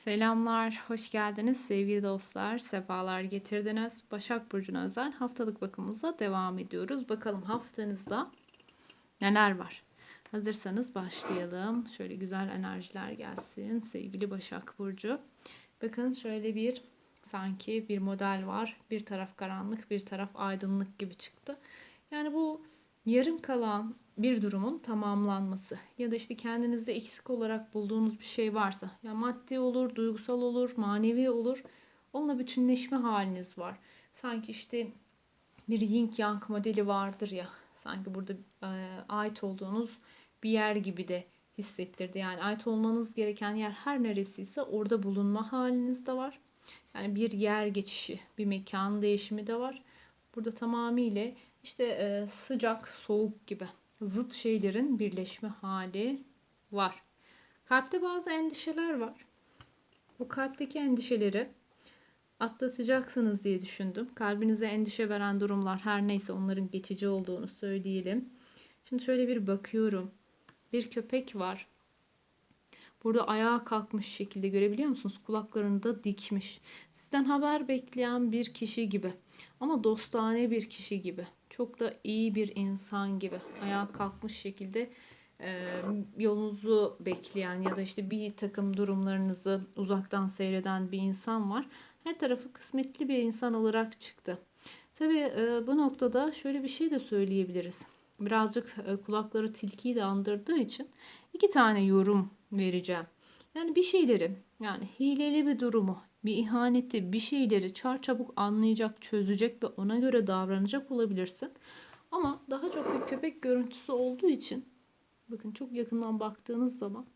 Selamlar, hoş geldiniz sevgili dostlar. Sefalar getirdiniz. Başak Burcu'na özel haftalık bakımımıza devam ediyoruz. Bakalım haftanızda neler var? Hazırsanız başlayalım. Şöyle güzel enerjiler gelsin sevgili Başak Burcu. Bakın şöyle bir sanki bir model var. Bir taraf karanlık, bir taraf aydınlık gibi çıktı. Yani bu yarım kalan bir durumun tamamlanması ya da işte kendinizde eksik olarak bulduğunuz bir şey varsa ya maddi olur, duygusal olur, manevi olur. Onunla bütünleşme haliniz var. Sanki işte bir yin yang modeli vardır ya. Sanki burada e, ait olduğunuz bir yer gibi de hissettirdi. Yani ait olmanız gereken yer her neresiyse orada bulunma haliniz de var. Yani bir yer geçişi, bir mekan değişimi de var. Burada tamamıyla işte e, sıcak, soğuk gibi zıt şeylerin birleşme hali var. Kalpte bazı endişeler var. Bu kalpteki endişeleri atlatacaksınız diye düşündüm. Kalbinize endişe veren durumlar her neyse onların geçici olduğunu söyleyelim. Şimdi şöyle bir bakıyorum. Bir köpek var. Burada ayağa kalkmış şekilde görebiliyor musunuz? Kulaklarını da dikmiş. Sizden haber bekleyen bir kişi gibi. Ama dostane bir kişi gibi. Çok da iyi bir insan gibi. Ayağa kalkmış şekilde e, yolunuzu bekleyen ya da işte bir takım durumlarınızı uzaktan seyreden bir insan var. Her tarafı kısmetli bir insan olarak çıktı. Tabii e, bu noktada şöyle bir şey de söyleyebiliriz. Birazcık e, kulakları tilkiyi de andırdığı için iki tane yorum vereceğim. Yani bir şeyleri yani hileli bir durumu, bir ihaneti, bir şeyleri çarçabuk anlayacak, çözecek ve ona göre davranacak olabilirsin. Ama daha çok bir köpek görüntüsü olduğu için bakın çok yakından baktığınız zaman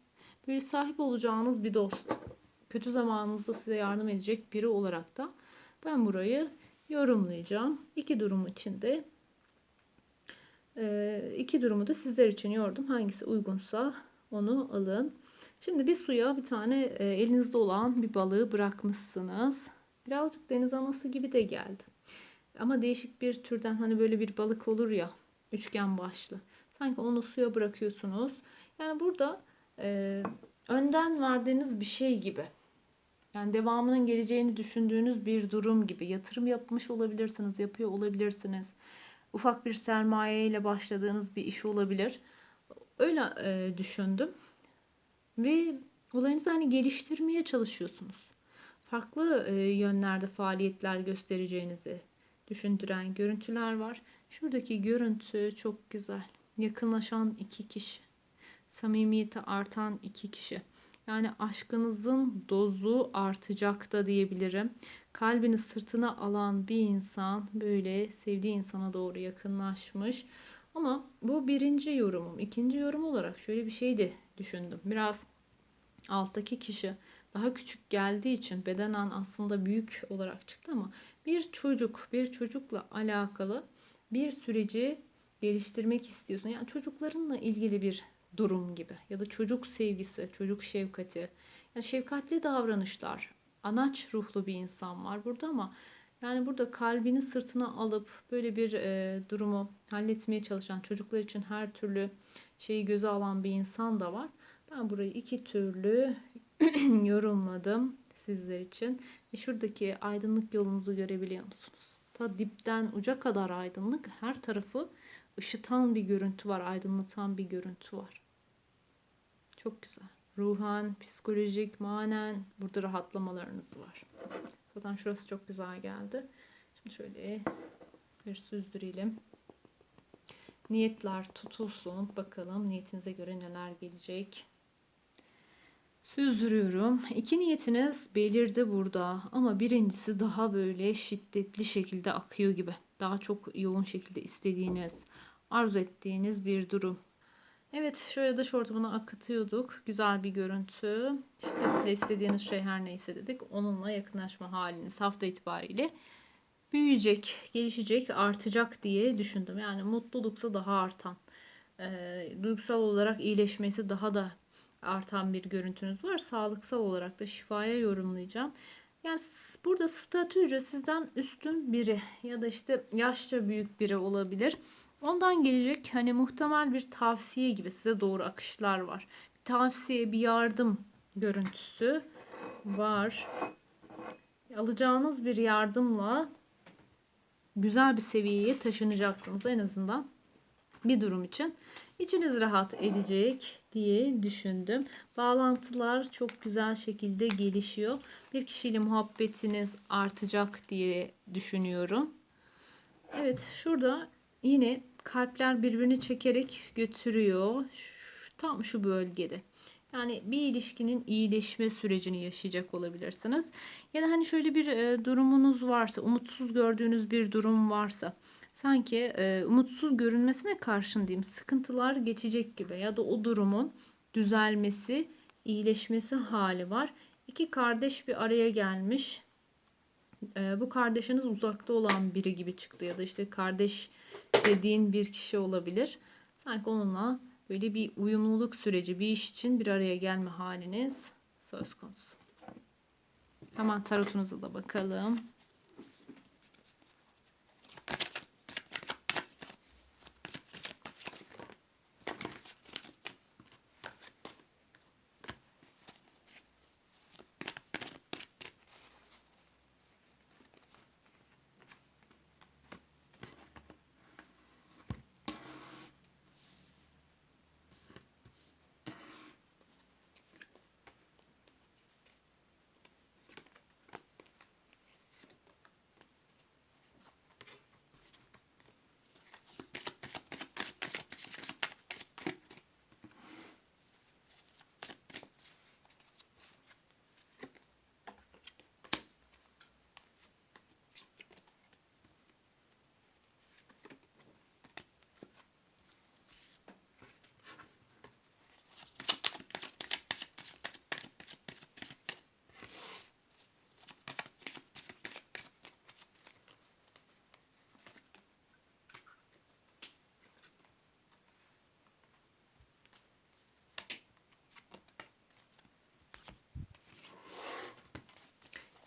böyle sahip olacağınız bir dost. Kötü zamanınızda size yardım edecek biri olarak da ben burayı yorumlayacağım. İki durum içinde iki durumu da sizler için yordum. Hangisi uygunsa onu alın. Şimdi bir suya bir tane e, elinizde olan bir balığı bırakmışsınız. Birazcık deniz anası gibi de geldi. Ama değişik bir türden hani böyle bir balık olur ya üçgen başlı. Sanki onu suya bırakıyorsunuz. Yani burada e, önden verdiğiniz bir şey gibi. Yani devamının geleceğini düşündüğünüz bir durum gibi. Yatırım yapmış olabilirsiniz, yapıyor olabilirsiniz. Ufak bir sermaye ile başladığınız bir iş olabilir. Öyle e, düşündüm. Ve olayınızı hani geliştirmeye çalışıyorsunuz. Farklı e, yönlerde faaliyetler göstereceğinizi düşündüren görüntüler var. Şuradaki görüntü çok güzel. Yakınlaşan iki kişi. Samimiyeti artan iki kişi. Yani aşkınızın dozu artacak da diyebilirim. Kalbini sırtına alan bir insan böyle sevdiği insana doğru yakınlaşmış. Ama bu birinci yorumum. İkinci yorum olarak şöyle bir şey de düşündüm. Biraz alttaki kişi daha küçük geldiği için bedenen aslında büyük olarak çıktı ama bir çocuk, bir çocukla alakalı bir süreci geliştirmek istiyorsun. Yani çocuklarınla ilgili bir durum gibi ya da çocuk sevgisi, çocuk şefkati. Yani şefkatli davranışlar. Anaç ruhlu bir insan var burada ama yani burada kalbini sırtına alıp böyle bir e, durumu halletmeye çalışan çocuklar için her türlü şeyi göze alan bir insan da var. Ben burayı iki türlü yorumladım sizler için. Ve şuradaki aydınlık yolunuzu görebiliyor musunuz? Ta dipten uca kadar aydınlık. Her tarafı ışıtan bir görüntü var, aydınlatan bir görüntü var. Çok güzel. Ruhan, psikolojik, manen burada rahatlamalarınız var. Zaten şurası çok güzel geldi. Şimdi şöyle bir süzdürelim. Niyetler tutulsun. Bakalım niyetinize göre neler gelecek. Süzdürüyorum. İki niyetiniz belirdi burada ama birincisi daha böyle şiddetli şekilde akıyor gibi. Daha çok yoğun şekilde istediğiniz, arzu ettiğiniz bir durum. Evet şöyle dış ortamına akıtıyorduk. Güzel bir görüntü. Şiddetle istediğiniz şey her neyse dedik. Onunla yakınlaşma haliniz hafta itibariyle büyüyecek, gelişecek, artacak diye düşündüm. Yani mutluluksa daha artan, e, duygusal olarak iyileşmesi daha da artan bir görüntünüz var. Sağlıksal olarak da şifaya yorumlayacağım. Yani burada statüce sizden üstün biri ya da işte yaşça büyük biri olabilir. Ondan gelecek hani muhtemel bir tavsiye gibi size doğru akışlar var. Bir tavsiye, bir yardım görüntüsü var. Alacağınız bir yardımla güzel bir seviyeye taşınacaksınız en azından bir durum için. İçiniz rahat edecek diye düşündüm. Bağlantılar çok güzel şekilde gelişiyor. Bir kişiyle muhabbetiniz artacak diye düşünüyorum. Evet şurada yine kalpler birbirini çekerek götürüyor. Şu, tam şu bölgede. Yani bir ilişkinin iyileşme sürecini yaşayacak olabilirsiniz. Ya da hani şöyle bir e, durumunuz varsa, umutsuz gördüğünüz bir durum varsa, sanki e, umutsuz görünmesine karşın diyeyim, sıkıntılar geçecek gibi ya da o durumun düzelmesi, iyileşmesi hali var. İki kardeş bir araya gelmiş. E, bu kardeşiniz uzakta olan biri gibi çıktı ya da işte kardeş dediğin bir kişi olabilir. Sanki onunla böyle bir uyumluluk süreci, bir iş için bir araya gelme haliniz söz konusu. Hemen tarotunuza da bakalım.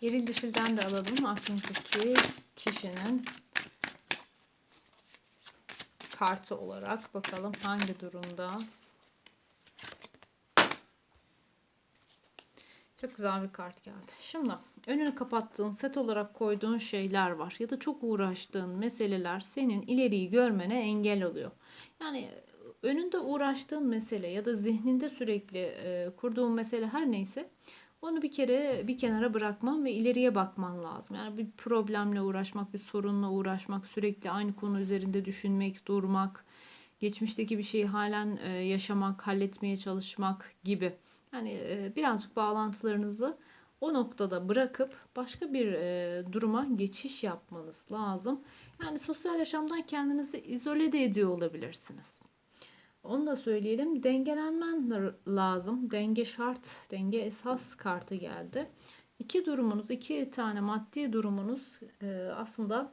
Eril dişilden de alalım. Aklınızdaki kişinin kartı olarak bakalım hangi durumda. Çok güzel bir kart geldi. Şimdi önünü kapattığın, set olarak koyduğun şeyler var ya da çok uğraştığın meseleler senin ileriyi görmene engel oluyor. Yani önünde uğraştığın mesele ya da zihninde sürekli e, kurduğun mesele her neyse onu bir kere bir kenara bırakman ve ileriye bakman lazım. Yani bir problemle uğraşmak, bir sorunla uğraşmak, sürekli aynı konu üzerinde düşünmek, durmak, geçmişteki bir şeyi halen e, yaşamak, halletmeye çalışmak gibi. Yani e, birazcık bağlantılarınızı o noktada bırakıp başka bir e, duruma geçiş yapmanız lazım. Yani sosyal yaşamdan kendinizi izole de ediyor olabilirsiniz. Onu da söyleyelim. Dengelenmen lazım. Denge şart, denge esas kartı geldi. İki durumunuz, iki tane maddi durumunuz e, aslında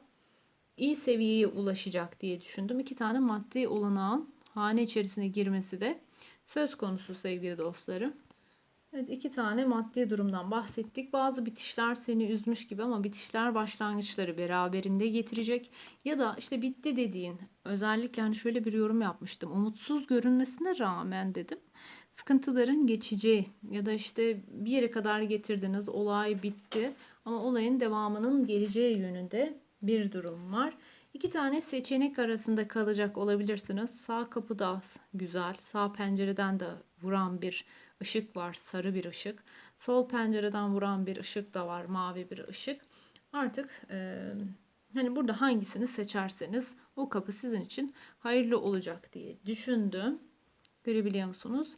iyi seviyeye ulaşacak diye düşündüm. İki tane maddi olanağın hane içerisine girmesi de söz konusu sevgili dostlarım. Evet iki tane maddi durumdan bahsettik. Bazı bitişler seni üzmüş gibi ama bitişler başlangıçları beraberinde getirecek. Ya da işte bitti dediğin özellikle hani şöyle bir yorum yapmıştım. Umutsuz görünmesine rağmen dedim. Sıkıntıların geçeceği ya da işte bir yere kadar getirdiniz olay bitti ama olayın devamının geleceği yönünde bir durum var. İki tane seçenek arasında kalacak olabilirsiniz. Sağ kapıda güzel, sağ pencereden de vuran bir ışık var, sarı bir ışık. Sol pencereden vuran bir ışık da var, mavi bir ışık. Artık e, hani burada hangisini seçerseniz o kapı sizin için hayırlı olacak diye düşündüm. Görebiliyor musunuz?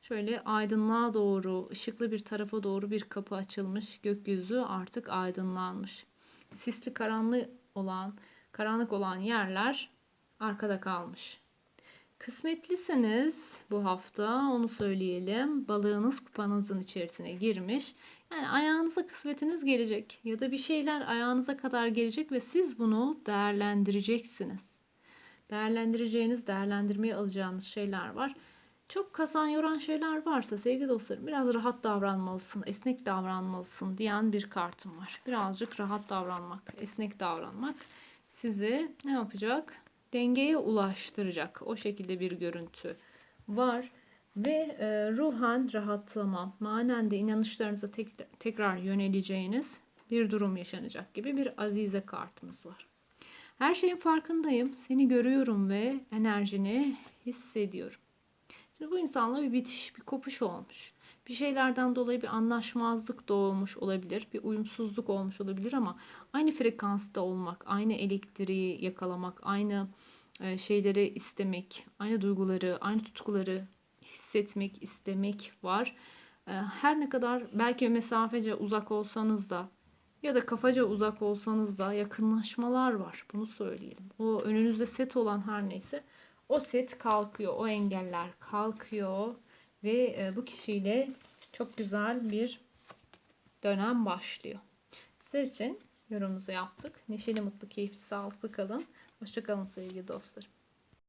Şöyle aydınlığa doğru, ışıklı bir tarafa doğru bir kapı açılmış. Gökyüzü artık aydınlanmış. Sisli karanlık olan, karanlık olan yerler arkada kalmış. Kısmetlisiniz bu hafta onu söyleyelim. Balığınız kupanızın içerisine girmiş. Yani ayağınıza kısmetiniz gelecek ya da bir şeyler ayağınıza kadar gelecek ve siz bunu değerlendireceksiniz. Değerlendireceğiniz, değerlendirmeye alacağınız şeyler var. Çok kasan yoran şeyler varsa sevgili dostlarım biraz rahat davranmalısın, esnek davranmalısın diyen bir kartım var. Birazcık rahat davranmak, esnek davranmak sizi ne yapacak? Dengeye ulaştıracak. O şekilde bir görüntü var. Ve e, ruhen rahatlama, manen de inanışlarınıza tek- tekrar yöneleceğiniz bir durum yaşanacak gibi bir azize kartımız var. Her şeyin farkındayım. Seni görüyorum ve enerjini hissediyorum. Şimdi bu insanla bir bitiş, bir kopuş olmuş. Bir şeylerden dolayı bir anlaşmazlık doğmuş olabilir, bir uyumsuzluk olmuş olabilir ama aynı frekansta olmak, aynı elektriği yakalamak, aynı e, şeyleri istemek, aynı duyguları, aynı tutkuları hissetmek, istemek var. E, Her ne kadar belki mesafece uzak olsanız da ya da kafaca uzak olsanız da yakınlaşmalar var. Bunu söyleyelim. O önünüzde set olan her neyse o set kalkıyor. O engeller kalkıyor ve e, bu kişiyle çok güzel bir dönem başlıyor. Sizler için yorumumuzu yaptık. Neşeli, mutlu, keyifli, sağlıklı kalın. Hoşçakalın sevgili dostlarım.